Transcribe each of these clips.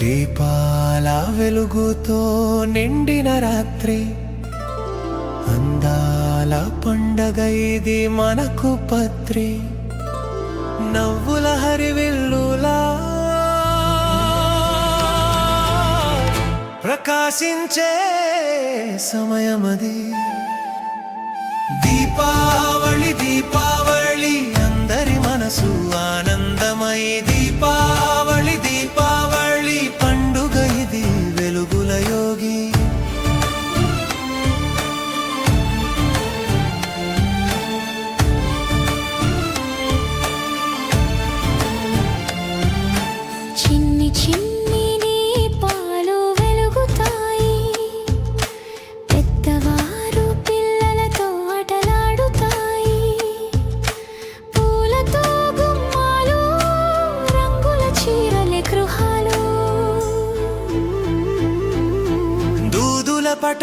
దీపాల వెలుగుతో నిండిన రాత్రి అందాల పండగ ఇది మనకు పత్రి. నవ్వుల హరివిల్లులా ప్రకాశించే సమయమది. దీపావళి దీపావళి.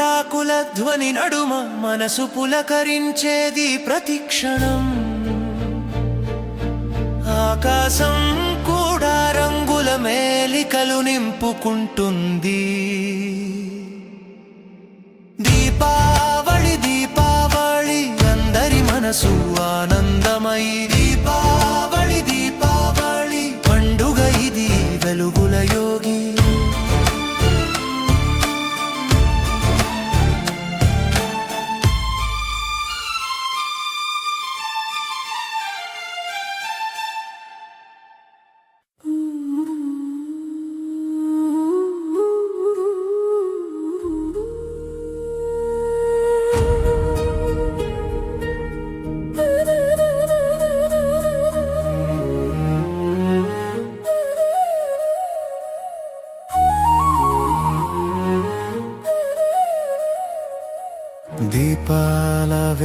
పటాకుల ధ్వని నడుమ మనసు పులకరించేది ప్రతిక్షణం. ఆకాశం కూడా రంగుల మేలికలు నింపుకుంటుంది. దీపావళి దీపావళి అందరి మనసు ఆనందమై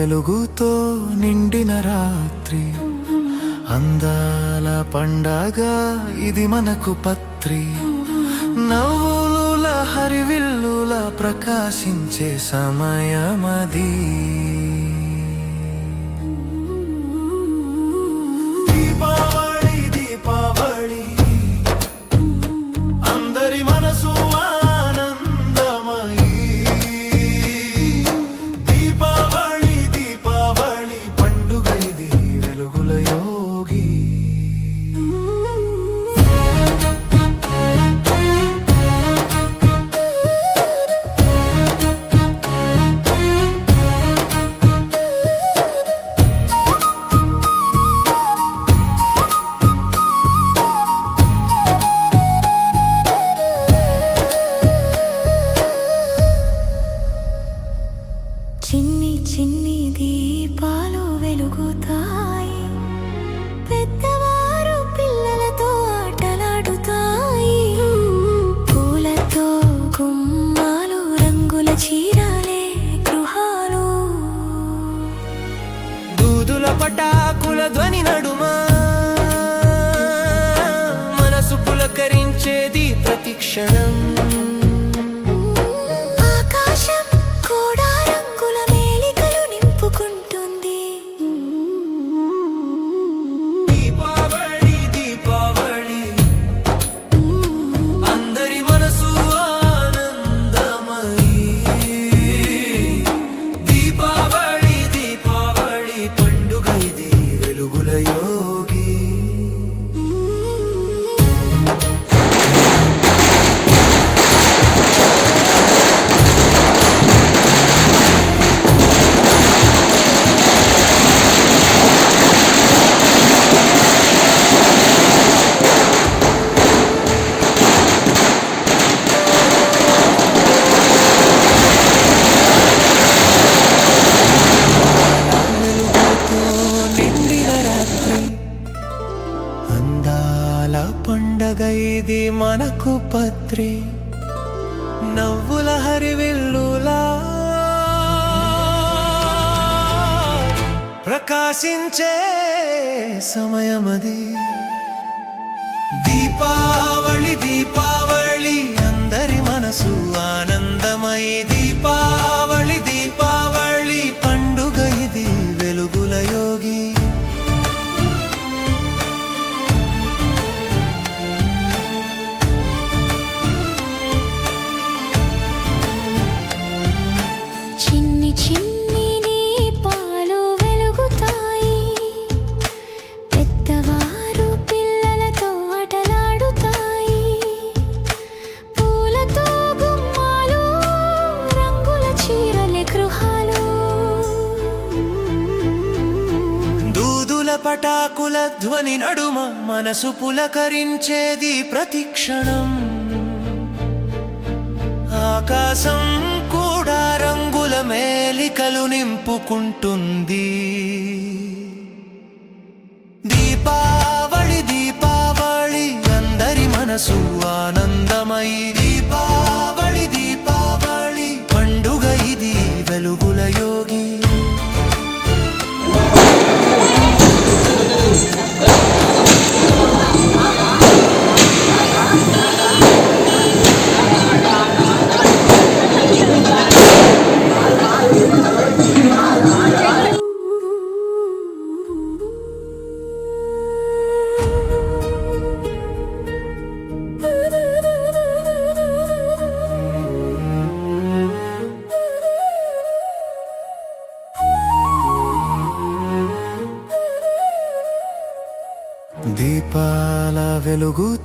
వెలుగుతో నిండిన రాత్రి. అందాల పండగ ఇది మనకు పత్రి. నవ్వుల హరివిల్లుల ప్రకాశించే సమయమది. యోగి. చిన్ని చిన్ని దీపాలు వెలుగుతా మనకు పత్రి నవ్వుల హరివిల్లులా ప్రకాశించే సమయమది. దీపావళి దీపావళి అందరి మనసు ఆనందమైది పటాకుల ధ్వని నడుమ మనసు పులకరించేది ప్రతిక్షణం. ఆకాశం కూడా రంగుల మేలికలు నింపుకుంటుంది. దీపావళి దీపావళి అందరి మనసు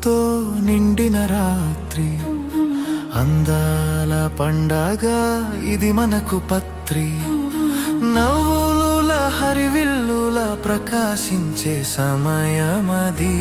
పూలతో నిండిన రాత్రి. అందాల పండగ ఇది మనకు పత్రి. నవ్వుల హరివిల్లుల ప్రకాశించే సమయమది.